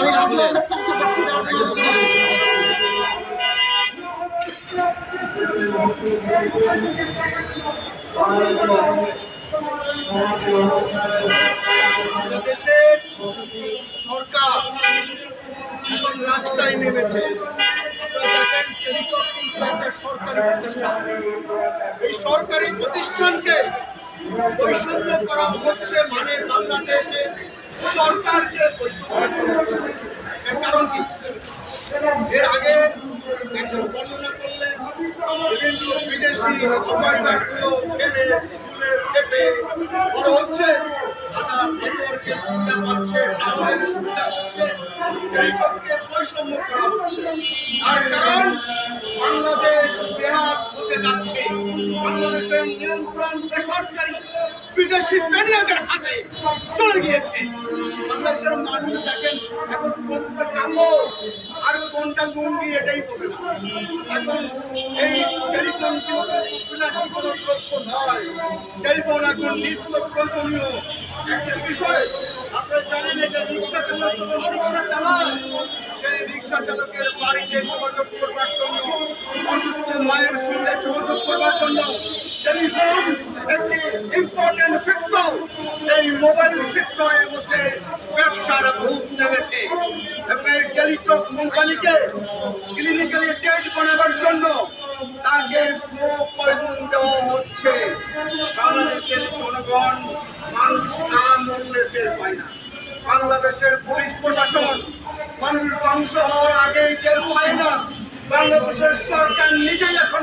আমাদের পক্ষ বাংলাদেশের সরকার এখন রাস্তায় নেমেছে। একটা সরকারি প্রতিষ্ঠান। এই সরকারি প্রতিষ্ঠানকে বৈষম্য করা হচ্ছে মানে বাংলাদেশে সরকারকে এর কারণ কি? এর আগে একজন বর্ণনা করলেন, বিভিন্ন বিদেশি অপারেটরগুলো ফেলে ফুলে, বড় হচ্ছে, তারা নেটওয়ার্কের পাচ্ছে, টাওয়ারের সুবিধা পাচ্ছে এইভাবে বৈষম্য করা হচ্ছে। তার কারণ বাংলাদেশ বেহাত হতে যাচ্ছে। বাংলাদেশের নিয়ন্ত্রণ বেসরকারি বিদেশি বেনিয়াদের হাতে চলে গিয়েছে। বাংলাদেশের মানুষ দেখেন এখন কোনটা কাপড় আর কোনটা লুঙ্গি এটাই বলে না। এখন এই টেলিফোন বিলাসী কোনো নয় টেলিফোন এখন নিত্য প্রয়োজনীয় একটা বিষয়। আপনারা জানেন এটা রিক্সা চালক রিক্সা চালায়, সেই রিক্সা চালকের বাড়িতে যোগাযোগ করবার জন্য অসুস্থ মায়ের করবার জন্য টেলিফোন একটি ইম্পর্টেন্ট এই মোবাইল সেক্টরের মধ্যে ব্যবসার ভূত নেমেছে। এবং টেলিটক কোম্পানিকে ক্লিনিক্যালি বানাবার জন্য তাকে স্মোক পয়জন দেওয়া হচ্ছে। বাংলাদেশের জনগণ মানুষ না মরলে টের পায় না। বাংলাদেশের পুলিশ প্রশাসন মানুষ হওয়ার আগেই টের পায় না। বাংলাদেশের সরকার নিজেই এখন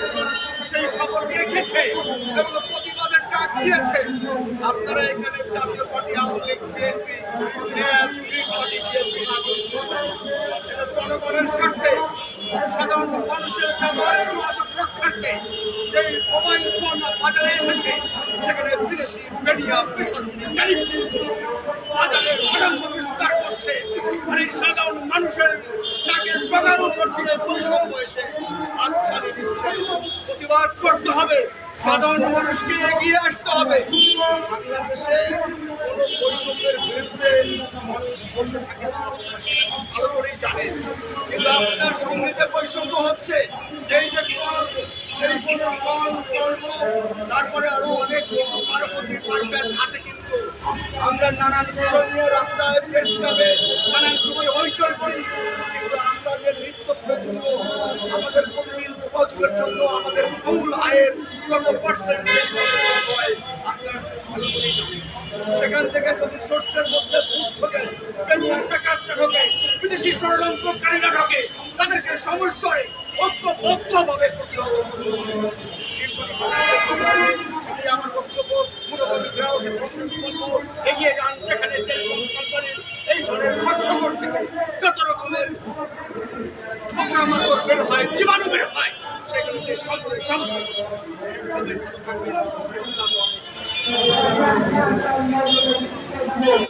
অ্যাসোসিয়েশন সেই খবর রেখেছে এবং প্রতিবাদের ডাক দিয়েছে আপনারা এখানে জাতীয় পার্টি, আওয়ামী লীগ, বিএনপি। এটা জনগণের স্বার্থে সাধারণ মানুষের ব্যবহারে যোগাযোগ রক্ষার্থে যে মোবাইল ফোন বাজারে এসেছে, সেখানে বিদেশি মিডিয়া বেসরকারি বাজারে আনন্দ বিস্তার করছে আর এই সাধারণ মানুষের তাকে বাগার উপর দিয়ে বৈষম্য এসে চালিয়ে দিচ্ছে প্রতিবাদ করতে হবে। সাধারণ মানুষকে এগিয়ে আসতে হবে। বাংলাদেশে বৈষম্যের বিরুদ্ধে মানুষ বসে থাকে ভালো করেই জানেন। কিন্তু আপনার সঙ্গে যে বৈষম্য হচ্ছে, এই যে তারপরে আরও অনেক আছে কিন্তু। আমরা নানান বিষয় রাস্তায় প্রেস ক্লাবে নানান সময় হইচই করি। কিন্তু আমরা যে নিত্য প্রয়োজনীয় আমাদের জন্য আমাদের মূল আয়ের কত সেখান থেকে যদি শস্যের মধ্যে বিদেশি ষড়যন্ত্রকারীরা ঢোকে, তাদেরকে সমস্যায় ঐক্যবদ্ধভাবে প্রতিহত বক্তব্য পুরোপুরি বলব, এগিয়ে যান যেখানে এই ধরনের খরখবর থেকে রকমের বের হয়, জীবাণু বের হয় সঙ্গে ধ্বংস